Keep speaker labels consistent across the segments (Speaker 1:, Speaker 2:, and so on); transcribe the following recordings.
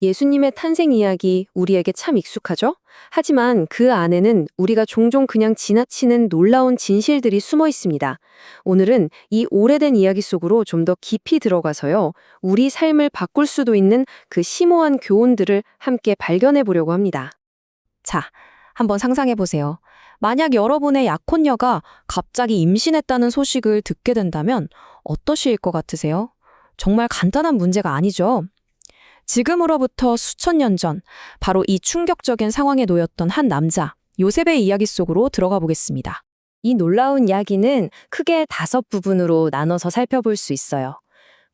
Speaker 1: 예수님의 탄생 이야기 우리에게 참 익숙하죠? 하지만 그 안에는 우리가 종종 그냥 지나치는 놀라운 진실들이 숨어 있습니다. 오늘은 이 오래된 이야기 속으로 좀 더 깊이 들어가서요. 우리 삶을 바꿀 수도 있는 그 심오한 교훈들을 함께 발견해 보려고 합니다.
Speaker 2: 자, 한번 상상해 보세요. 만약 여러분의 약혼녀가 갑자기 임신했다는 소식을 듣게 된다면 어떠실 것 같으세요? 정말 간단한 문제가 아니죠. 지금으로부터 수천 년 전, 바로 이 충격적인 상황에 놓였던 한 남자, 요셉의 이야기 속으로 들어가 보겠습니다.
Speaker 1: 이 놀라운 이야기는 크게 다섯 부분으로 나눠서 살펴볼 수 있어요.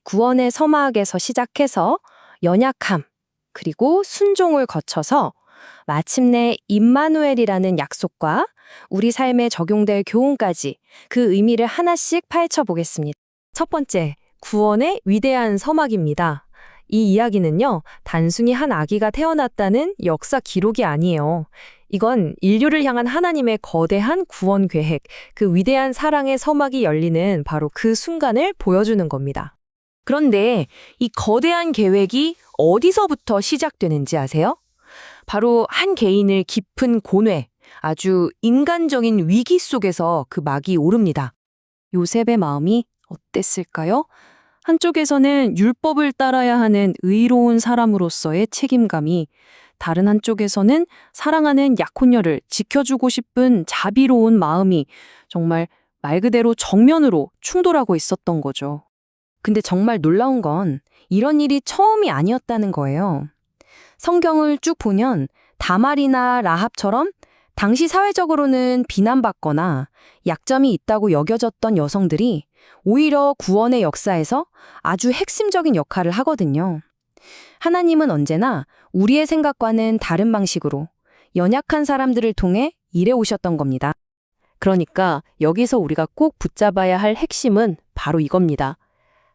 Speaker 1: 구원의 서막에서 시작해서 연약함, 그리고 순종을 거쳐서 마침내 임마누엘이라는 약속과 우리 삶에 적용될 교훈까지 그 의미를 하나씩 파헤쳐 보겠습니다.
Speaker 2: 첫 번째, 구원의 위대한 서막입니다. 이 이야기는요, 단순히 한 아기가 태어났다는 역사 기록이 아니에요. 이건 인류를 향한 하나님의 거대한 구원 계획, 그 위대한 사랑의 서막이 열리는 바로 그 순간을 보여주는 겁니다. 그런데 이 거대한 계획이 어디서부터 시작되는지 아세요? 바로 한 개인을 깊은 고뇌, 아주 인간적인 위기 속에서 그 막이 오릅니다. 요셉의 마음이 어땠을까요? 한쪽에서는 율법을 따라야 하는 의로운 사람으로서의 책임감이 다른 한쪽에서는 사랑하는 약혼녀를 지켜주고 싶은 자비로운 마음이 정말 말 그대로 정면으로 충돌하고 있었던 거죠. 근데 정말 놀라운 건 이런 일이 처음이 아니었다는 거예요. 성경을 쭉 보면 다말이나 라합처럼 당시 사회적으로는 비난받거나 약점이 있다고 여겨졌던 여성들이 오히려 구원의 역사에서 아주 핵심적인 역할을 하거든요. 하나님은 언제나 우리의 생각과는 다른 방식으로 연약한 사람들을 통해 일해 오셨던 겁니다. 그러니까 여기서 우리가 꼭 붙잡아야 할 핵심은 바로 이겁니다.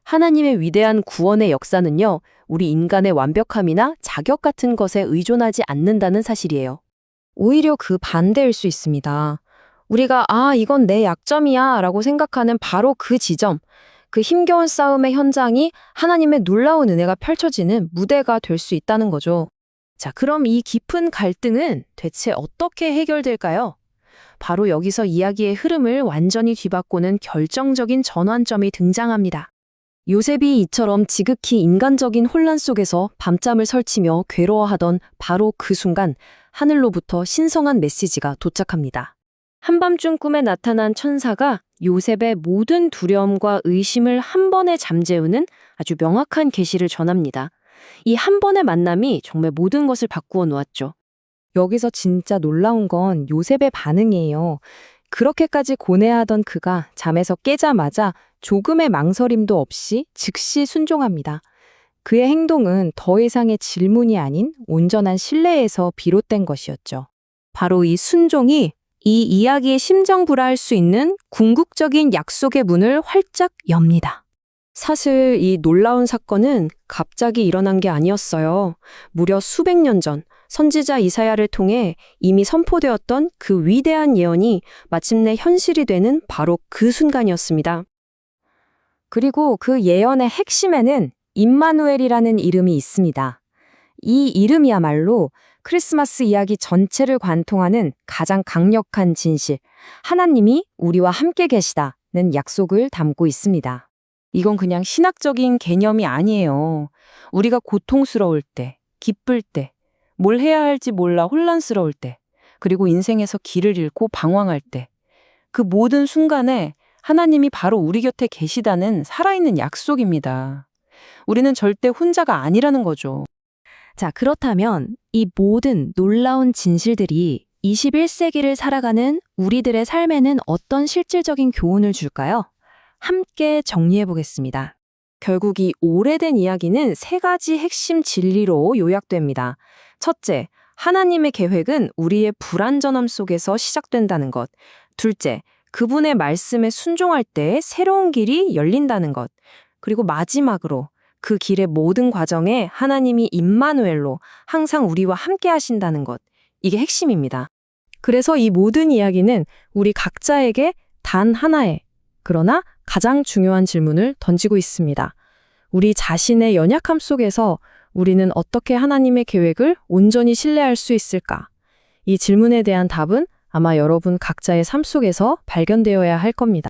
Speaker 2: 하나님의 위대한 구원의 역사는요, 우리 인간의 완벽함이나 자격 같은 것에 의존하지 않는다는 사실이에요. 오히려 그 반대일 수 있습니다. 우리가 아, 이건 내 약점이야 라고 생각하는 바로 그 지점, 그 힘겨운 싸움의 현장이 하나님의 놀라운 은혜가 펼쳐지는 무대가 될 수 있다는 거죠. 자, 그럼 이 깊은 갈등은 대체 어떻게 해결될까요? 바로 여기서 이야기의 흐름을 완전히 뒤바꾸는 결정적인 전환점이 등장합니다. 요셉이 이처럼 지극히 인간적인 혼란 속에서 밤잠을 설치며 괴로워하던 바로 그 순간 하늘로부터 신성한 메시지가 도착합니다. 한밤중 꿈에 나타난 천사가 요셉의 모든 두려움과 의심을 한 번에 잠재우는 아주 명확한 계시를 전합니다. 이 한 번의 만남이 정말 모든 것을 바꾸어 놓았죠. 여기서 진짜 놀라운 건 요셉의 반응이에요. 그렇게까지 고뇌하던 그가 잠에서 깨자마자 조금의 망설임도 없이 즉시 순종합니다. 그의 행동은 더 이상의 질문이 아닌 온전한 신뢰에서 비롯된 것이었죠. 바로 이 순종이 이 이야기의 심정부라할 수 있는 궁극적인 약속의 문을 활짝 엽니다. 사실 이 놀라운 사건은 갑자기 일어난 게 아니었어요. 무려 수백 년 전 선지자 이사야를 통해 이미 선포되었던 그 위대한 예언이 마침내 현실이 되는 바로 그 순간이었습니다. 그리고 그 예언의 핵심에는 임마누엘이라는 이름이 있습니다. 이 이름이야말로 크리스마스 이야기 전체를 관통하는 가장 강력한 진실, 하나님이 우리와 함께 계시다는 약속을 담고 있습니다. 이건 그냥 신학적인 개념이 아니에요. 우리가 고통스러울 때, 기쁠 때, 뭘 해야 할지 몰라 혼란스러울 때, 그리고 인생에서 길을 잃고 방황할 때, 그 모든 순간에 하나님이 바로 우리 곁에 계시다는 살아있는 약속입니다. 우리는 절대 혼자가 아니라는 거죠. 자, 그렇다면 이 모든 놀라운 진실들이 21세기를 살아가는 우리들의 삶에는 어떤 실질적인 교훈을 줄까요? 함께 정리해 보겠습니다. 결국 이 오래된 이야기는 세 가지 핵심 진리로 요약됩니다. 첫째, 하나님의 계획은 우리의 불완전함 속에서 시작된다는 것. 둘째, 그분의 말씀에 순종할 때 새로운 길이 열린다는 것. 그리고 마지막으로 그 길의 모든 과정에 하나님이 임마누엘로 항상 우리와 함께 하신다는 것. 이게 핵심입니다. 그래서 이 모든 이야기는 우리 각자에게 단 하나의, 그러나 가장 중요한 질문을 던지고 있습니다. 우리 자신의 연약함 속에서
Speaker 1: 우리는 어떻게 하나님의 계획을 온전히 신뢰할 수 있을까? 이 질문에 대한 답은 아마 여러분 각자의 삶 속에서 발견되어야 할 겁니다.